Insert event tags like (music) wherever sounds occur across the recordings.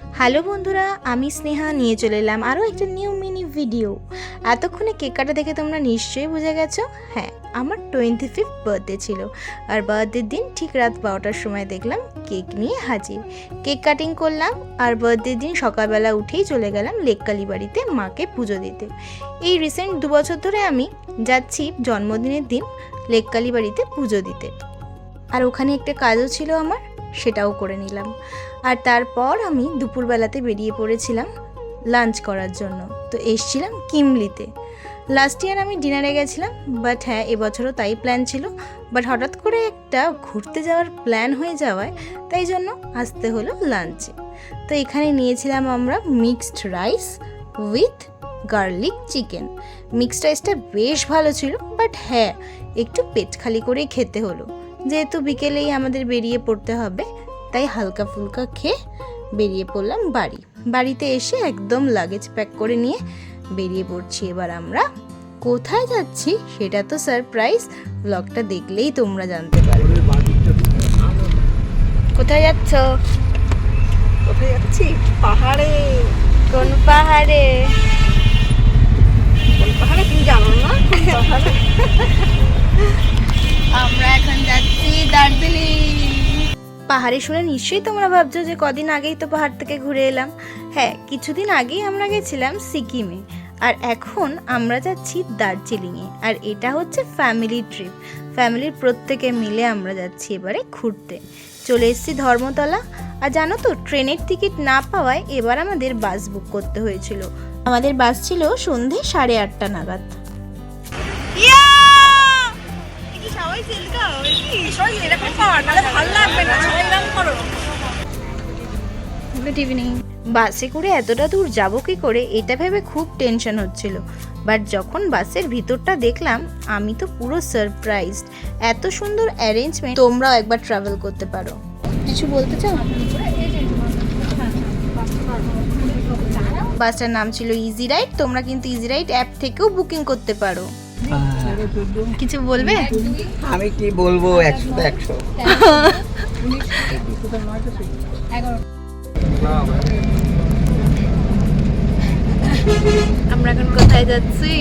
Hello বন্ধুরা, আমি স্নেহা, নিয়ে চলে এলাম আরও একটা নিউ মিনি ভিডিও এতক্ষণে কেক কাটা দেখে তোমরা নিশ্চয়ই বুঝে গেছো? হ্যাঁ আমার টোয়েন্টি ফিফথ বার্থডে ছিল। আর বার্থডের দিন ঠিক রাত বারোটার সময় দেখলাম কেক নিয়ে হাজির। কেক কাটিং করলাম আর বার্থডের দিন সকালবেলা উঠেই চলে গেলাম লেককালি বাড়িতে মাকে পুজো দিতে। এই রিসেন্ট দু বছর ধরে আমি যাচ্ছি জন্মদিনের দিন লেককালি বাড়িতে পুজো দিতে। আর ওখানে একটা কাজও ছিল আমার। সেটাও করে নিলাম। আর তারপর আমি দুপুরবেলাতে বেরিয়ে পড়েছিলাম লাঞ্চ করার জন্য। তো এসছিলাম কিমলিতে। লাস্ট ইয়ার আমি ডিনারে গেছিলাম বাট হ্যাঁ এবছরও তাই প্ল্যান ছিল। বাট হঠাৎ করে একটা ঘুরতে যাওয়ার প্ল্যান হয়ে যাওয়ায়, তাই জন্য আসতে হলো লাঞ্চে তো এখানে নিয়েছিলাম আমরা mixed rice with garlic chicken mixed রাইসটা বেশ ভালো ছিল বাট হ্যাঁ একটু পেট খালি করেই খেতে হলো। যেহেতু বিকেলেই আমাদের বেরিয়ে পড়তে হবে তাই হালকা ফুলকা খেয়ে বেরিয়ে পড়লাম বাড়ি। বাড়িতে এসে একদম লাগেজ প্যাক করে নিয়ে বেরিয়ে পড়ছি এবার আমরা। কোথায় যাচ্ছি সেটা তো সারপ্রাইজ ব্লগটা দেখলেই তোমরা জানতে পারবে। কোথায় যাচ্ছ? কোথায় যাচ্ছি? পাহাড়ে। কোন পাহাড়ে? কোন পাহাড়ে? তুমি জানো না? পাহাড়ে (laughs) পাহাড়ে শুনে নিশ্চয়ই তোমরা ভাবছ যে কদিন আগেই তো পাহাড় থেকে ঘুরে এলাম। হ্যাঁ কিছুদিন আগেই আমরা গেছিলাম সিকিমে। আর এখন আমরা যাচ্ছি দার্জিলিংয়ে। আর এটা হচ্ছে ফ্যামিলি ট্রিপ ফ্যামিলির প্রত্যেকে মিলে আমরা যাচ্ছি এবারে ঘুরতে। চলে এসেছি ধর্মতলা। আর জানো তো, ট্রেনের টিকিট না পাওয়ায় এবার আমাদের বাস বুক করতে হয়েছিল। আমাদের বাস ছিল সন্ধে সাড়ে আটটা নাগাদ। গুড ইভিনিং বাসে করে এতটা দূর যাব কি করে? এটা ভেবে খুব টেনশন হচ্ছিল। বাট যখন বাসের ভিতরটা দেখলাম, আমি তো পুরো সারপ্রাইজড এত সুন্দর অ্যারেঞ্জমেন্ট তোমরাও একবার ট্রাভেল করতে পারো। কিছু বলতে চাও? বাসটার নাম ছিল ইজি রাইড তোমরা কিন্তু ইজি রাইড অ্যাপ থেকেও বুকিং করতে পারো। কিছু বলবে? আমি কি বলব? একশো তো একশো। আমরা এখন কোথায় যাচ্ছি?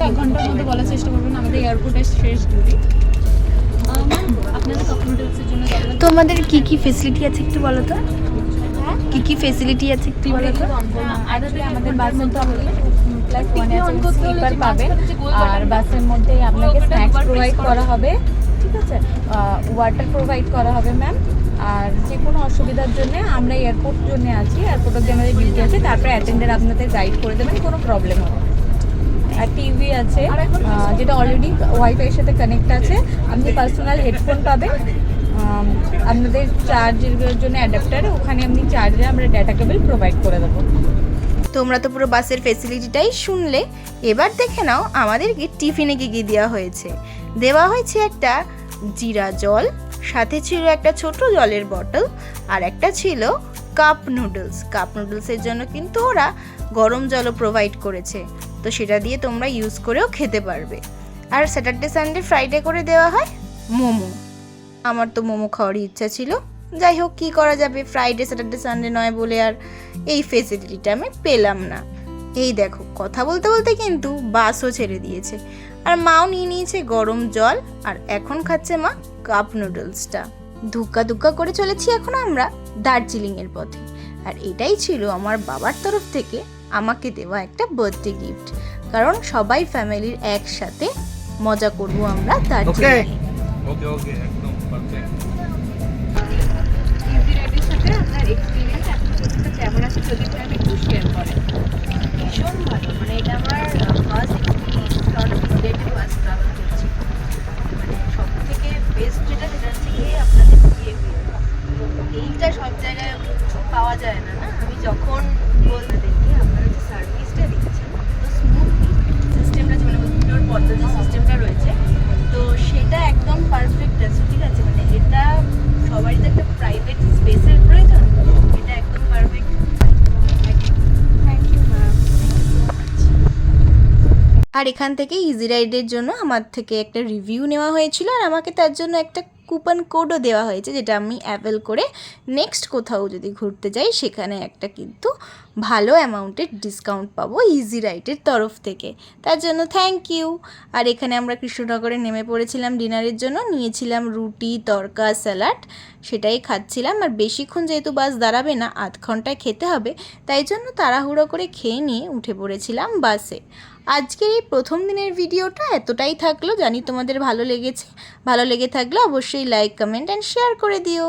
এক ঘণ্টার মধ্যে বলার চেষ্টা করবেন আমাদের এয়ারপোর্টে শেষ ডিউটি আপনাদের কখন হোটেলসের জন্য তোমাদের কি কি ফেসিলিটি আছে একটু বলো তো? কি কি ফেসিলিটি আছে একটু বলো তো? আমাদের বাসের তো প্লাস ওয়ানে স্লিপার পাবেন আর বাসের মধ্যে আপনাকে স্ন্যাক্স প্রোভাইড করা হবে। ঠিক আছে? ওয়াটার প্রোভাইড করা হবে ম্যাম আর যে কোনো অসুবিধার জন্য আমরা এয়ারপোর্ট জন্য আছি এয়ারপোর্ট অব্দি আমাদের ডিউটি আছে তারপরে অ্যাটেন্ডার আপনাদের গাইড করে দেবেন কোনো প্রবলেম হবে আর টিভি আছে যেটা অলরেডি ওয়াইফাইয়ের সাথে কানেক্ট আছে আপনি পার্সোনাল হেডফোন পাবেন। আপনাদের চার্জের জন্য অ্যাডাপ্টার ওখানে আপনি চার্জে আমরা ডাটা কেবল প্রোভাইড করে দেবো। তোমরা তো পুরো বাসের ফেসিলিটিটাই শুনলে। এবার দেখে নাও আমাদেরকে টিফিনে কি কি দেওয়া হয়েছে। দেওয়া হয়েছে একটা জিরা জল, সাথে ছিল একটা ছোট জলের বটল আর একটা ছিল কাপ নুডলস কাপ নুডলসের জন্য কিন্তু ওরা গরম জলও প্রোভাইড করেছে। তো সেটা দিয়ে তোমরা ইউজ করেও খেতে পারবে। আর স্যাটারডে সানডে ফ্রাইডে করে দেওয়া হয় মোমো। আমার তো মোমো খাওয়ারই ইচ্ছা ছিল। যাই হোক কী করা যাবে? ফ্রাইডে স্যাটারডে সানডে নয় বলে আর এই ফেসিলিটিটা আমি পেলাম না। এই দেখো কথা বলতে বলতে কিন্তু বাসও ছেড়ে দিয়েছে। আর মাও নিয়ে নিয়েছে গরম জল আর এখন খাচ্ছে মা কাপ নুডলসটা ধুক্কা ধুক্কা করে চলেছি এখন আমরা দার্জিলিংয়ের পথে। আর এটাই ছিল আমার বাবার তরফ থেকে আমাকে দেওয়া একটা বার্থডে গিফট কারণ সবাই ফ্যামিলির একসাথে মজা করব আমরা দার্জিলিংয়ে। ওকে ওকে এইটা সব জায়গায় পাওয়া যায় না না? আমি যখন আর এখান থেকে ইজি রাইডের জন্য আমার থেকে একটা রিভিউ নেওয়া হয়েছিল আর আমাকে তার জন্য একটা কুপন কোডও দেওয়া হয়েছে যেটা আমি অ্যাভেল করে নেক্সট কোথাও যদি ঘুরতে যাই সেখানে একটা কিন্তু ভালো অ্যামাউন্টের ডিসকাউন্ট পাবো ইজি রাইটের তরফ থেকে। তার জন্য থ্যাংক ইউ আর এখানে আমরা কৃষ্ণনগরে নেমে পড়েছিলাম ডিনারের জন্য, নিয়েছিলাম রুটি, তরকা স্যালাড সেটাই খাচ্ছিলাম। আর বেশিক্ষণ যেহেতু বাস দাঁড়াবে না, আধ ঘন্টায় খেতে হবে, তাই জন্য তাড়াহুড়ো করে খেয়ে নিয়ে উঠে পড়েছিলাম বাসে আজকের এই প্রথম দিনের ভিডিওটা এতটাই থাকল, জানি তোমাদের ভালো লেগেছে। ভালো লেগে থাকলে অবশ্যই লাইক কমেন্ট অ্যান্ড শেয়ার করে দিও।